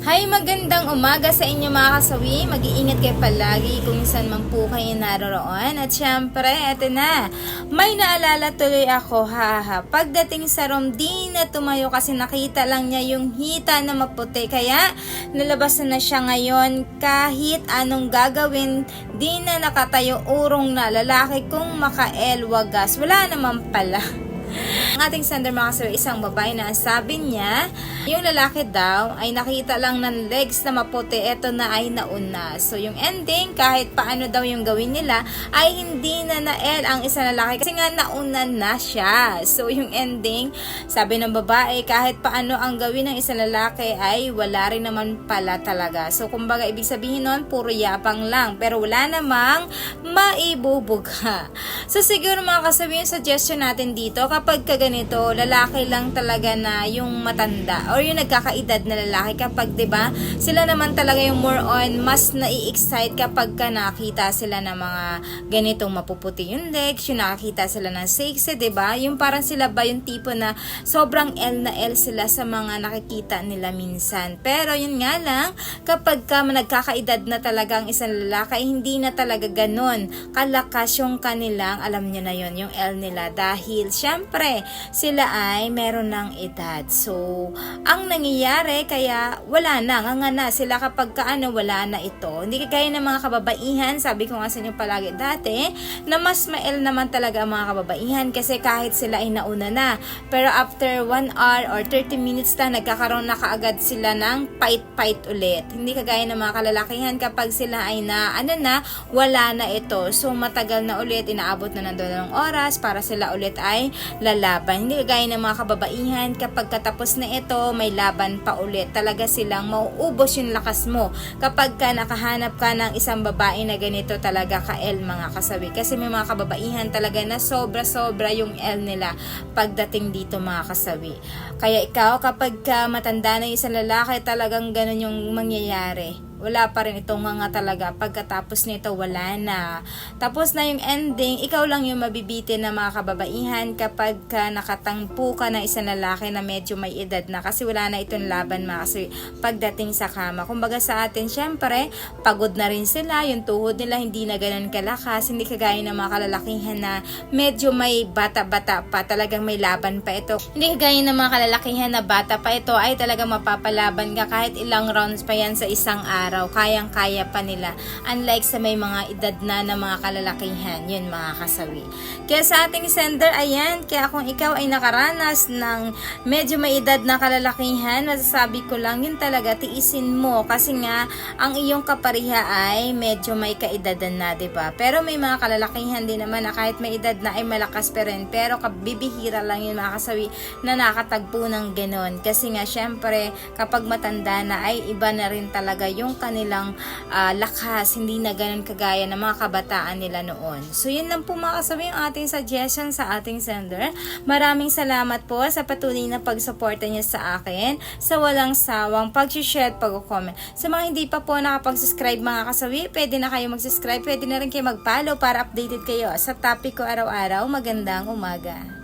Hi, magandang umaga sa inyo mga kasawi. Mag-iingat kayo palagi kung saan man po kayo naroroon. At syempre, eto na. May naalala tuloy ako, haha. Pagdating sa room, di na tumayo kasi nakita lang niya yung hita na maputi. Kaya, nalabas na, na siya ngayon. Kahit anong gagawin, di na nakatayo urong na lalaki kung makaelwagas. Wala naman pala. Ang ating sender mga sir, isang babae na sabi niya, yung lalaki daw ay nakita lang ng legs na maputi, eto na ay nauna. So yung ending, kahit paano daw yung gawin nila, ay hindi na na-el ang isang lalaki kasi nga nauna na siya. So yung ending, sabi ng babae, kahit paano ang gawin ng isang lalaki ay wala rin naman pala talaga. So kumbaga ibig sabihin nun, puro yapang lang. Pero wala namang maibubuga. So siguro mga kasabi yung suggestion natin dito, kapag ka ganito, lalaki lang talaga na yung matanda or yung nagkakaedad na lalaki kapag 'di ba sila naman talaga yung more on mas nai-excite kapag ka nakita sila ng mga ganitong mapuputi yung legs, yung nakakita sila ng sexy, 'di ba? Yung parang sila ba yung tipo na sobrang L na L sila sa mga nakikita nila minsan. Pero yun nga lang, kapag ka nagkakaedad na talaga ang isang lalaki, hindi na talaga ganun kalakas yung kanilang, alam nyo na yun, yung L nila. Dahil, syempre, sila ay meron ng edad. So, ang nangyayari, kaya wala na, nga nga na, sila kapag kaano, wala na ito. Hindi kagaya ng mga kababaihan, sabi ko nga sa inyo palagi dati, na mas ma-L naman talaga ang mga kababaihan kasi kahit sila ay nauna na. Pero after 1 hour or 30 minutes na, nagkakaroon na kaagad sila ng fight-fight ulit. Hindi kagaya ng mga kalalakihan kapag sila ay na, ano na, wala na ito. So, matagal na ulit, inaabot na ng dalawang oras para sila ulit ay lalaban. Hindi kagaya ng mga kababaihan, kapag katapos na ito, may laban pa ulit. Talaga silang mauubos yung lakas mo. Kapag ka nakahanap ka ng isang babae na ganito talaga ka-L mga kasawi. Kasi may mga kababaihan talaga na sobra-sobra yung L nila pagdating dito mga kasawi. Kaya ikaw, kapag ka matanda na isang lalaki, talagang ganun yung mangyayari wala pa rin itong nga talaga. Pagkatapos nito, wala na. Tapos na yung ending, ikaw lang yung mabibitin ng mga kababaihan kapag ka nakatangpo ka ng isang lalaki na medyo may edad na kasi wala na itong laban mga kasi pagdating sa kama. Kumbaga sa atin, syempre, pagod na rin sila, yung tuhod nila hindi na ganun kalakas, hindi kagaya ng mga kalalakihan na medyo may bata-bata pa, talagang may laban pa ito. Hindi kagaya ng mga kalalakihan na bata pa ito ay talagang mapapalaban ka kahit ilang rounds pa yan sa isang araw araw, kayang-kaya pa nila. Unlike sa may mga edad na ng mga kalalakihan, yun mga kasawi. Kaya sa ating sender, ayan, kaya kung ikaw ay nakaranas ng medyo may edad na kalalakihan, masasabi ko lang, yun talaga, tiisin mo. Kasi nga, ang iyong kapariha ay medyo may kaedadan na, ba Pero may mga kalalakihan din naman na kahit may edad na ay malakas pa rin. Pero kabibihira lang yun mga kasawi na nakatagpo ng ganon. Kasi nga, syempre, kapag matanda na ay iba na rin talaga yung kanilang uh, lakas, hindi na ganun kagaya ng mga kabataan nila noon. So yun lang po mga kasabi ang ating suggestion sa ating sender. Maraming salamat po sa patuloy na pagsuporta niya sa akin, sa walang sawang pag-share at pag-comment. Sa mga hindi pa po nakapag-subscribe mga kasawi, pwede na kayo mag-subscribe, pwede na rin kayo mag-follow para updated kayo sa topic ko araw-araw. Magandang umaga.